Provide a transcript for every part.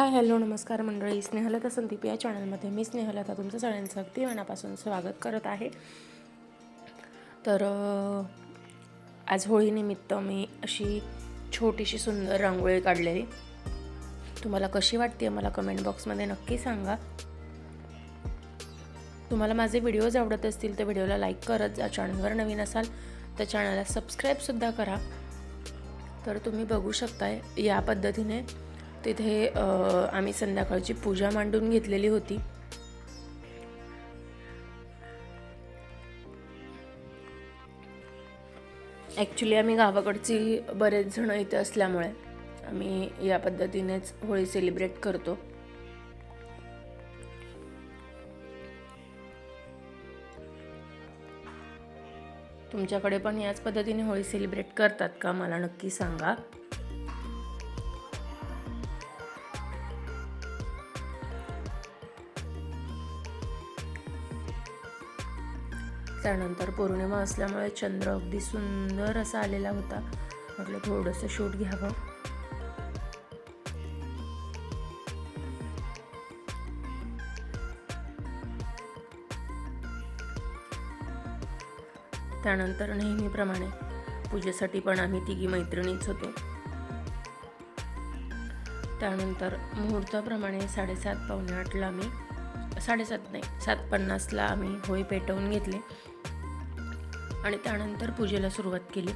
Hi hello नमस्कार मंडळी. स्नेहलता संदीप या चॅनलमध्ये. मी स्नेहलता तुमचं सगळ्यांचं अगदी मनापासून स्वागत करत आहे. तर आज होळीनिमित्त मी अशी छोटीशी सुंदर रांगोळी काढलेली. तुम्हाला कशी वाटते मला कमेंट बॉक्समध्ये नक्की सांगा. तुम्हाला माझे व्हिडिओज आवडत असतील तर व्हिडिओला लाईक करत जा चॅनलवर नवीन असाल तर चॅनलला सबस्क्राईबसुद्धा करा. तर तुम्ही बघू शकताय या पद्धतीने तिथे आम्ही संध्याकाळची पूजा मांडून घेतलेली होती. ॲक्च्युली आम्ही गावाकडची बरेच जण इथे असल्यामुळे आम्ही या पद्धतीनेच होळी सेलिब्रेट करतो. तुमच्याकडे पण याच पद्धतीने होळी सेलिब्रेट करतात का? मला नक्की सांगा. त्यानंतर पौर्णिमा असल्यामुळे चंद्र अगदी सुंदर असा आलेला होता. म्हटलं थोडंसं शूट घ्यावं. त्यानंतर नेहमीप्रमाणे पूजेसाठी पण आम्ही तिघी मैत्रिणीच होतो. त्यानंतर मुहूर्ताप्रमाणे साडेसात पावणे आठला आम्ही साडेसात नाही सात पन्नासला आम्ही होळी पेटवून घेतली. आणि त्यानंतर पूजेला सुरुवात केली.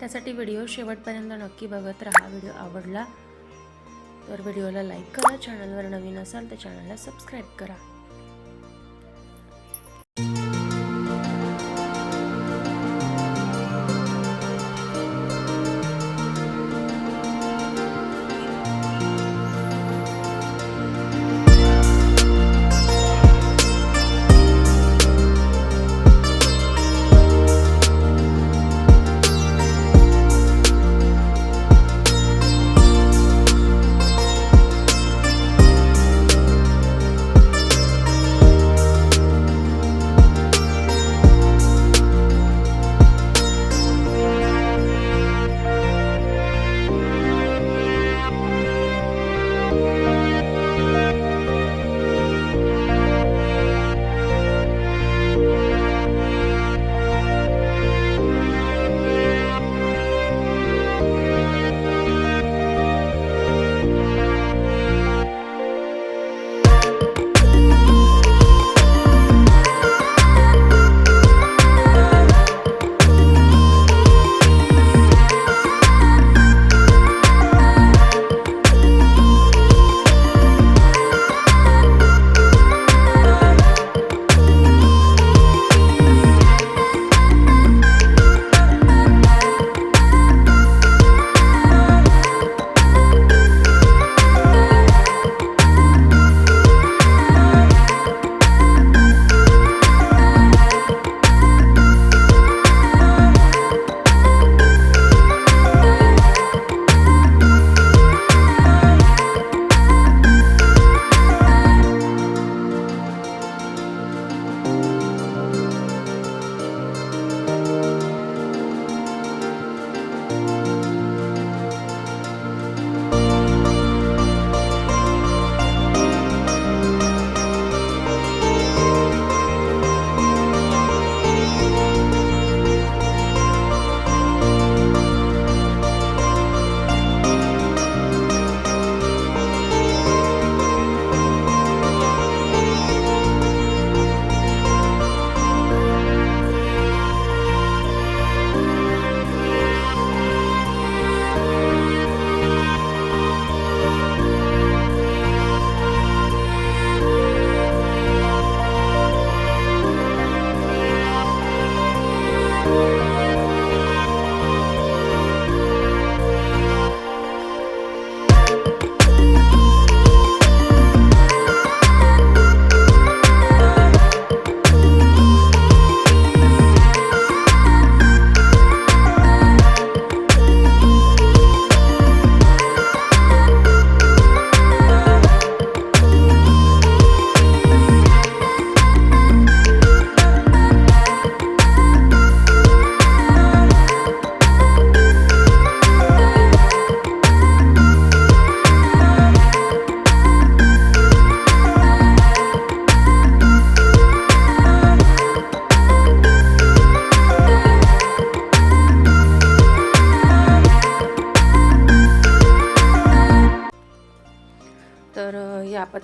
त्यासाठी व्हिडिओ शेवटपर्यंत नक्की बघत राहा. व्हिडिओ आवडला तर व्हिडिओला लाईक करा. चॅनलवर नवीन असाल तर चॅनलला सबस्क्राईब करा.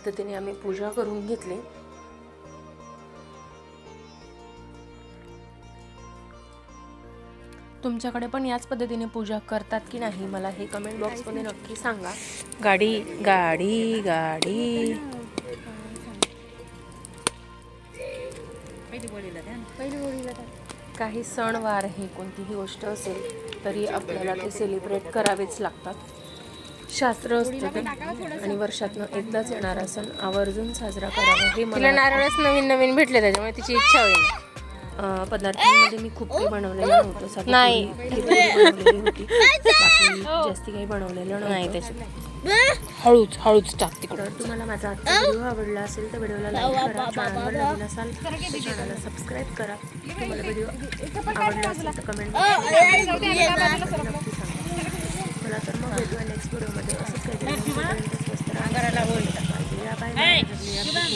पद्धतीने आम्ही पूजा करून घेतली. तुमच्याकडे पण याच पद्धतीने पूजा करतात की नाही? मला हे कमेंट बॉक्समध्ये नक्की सांगा. गाडी गाडी गाडी. काही सणवार हे कोणतीही गोष्ट असेल तरी आपल्याला ते सेलिब्रेट करावेच लागतात. शास्त्र असतं ते आणि वर्षातनं एकदाच येणारा सण आवर्जून साजरा करावा हे मला नारळच नवीन नवीन भेटले त्याच्यामुळे तिची इच्छा होईल पदार्थांमध्ये मी खूप काही बनवलेलं नव्हतं साधी नाही. पोळी, खिचडी बनवलेली होती बाकी जास्ती काही बनवलेलं नाही त्याच्यात हळूच हळूच टाक तिकडं तर तुम्हाला माझा आजचा व्हिडिओ आवडला असेल तर व्हिडिओला लाईक करा चॅनलवर नवीन असाल तर चॅनलला सबस्क्राईब करा तुम्हाला व्हिडिओ आवडला असेल तर कमेंट चला तर मग भेटूया नेक्स्ट व्हिडिओमध्ये असंच काहीतरी स्वस्त राहा. बाय.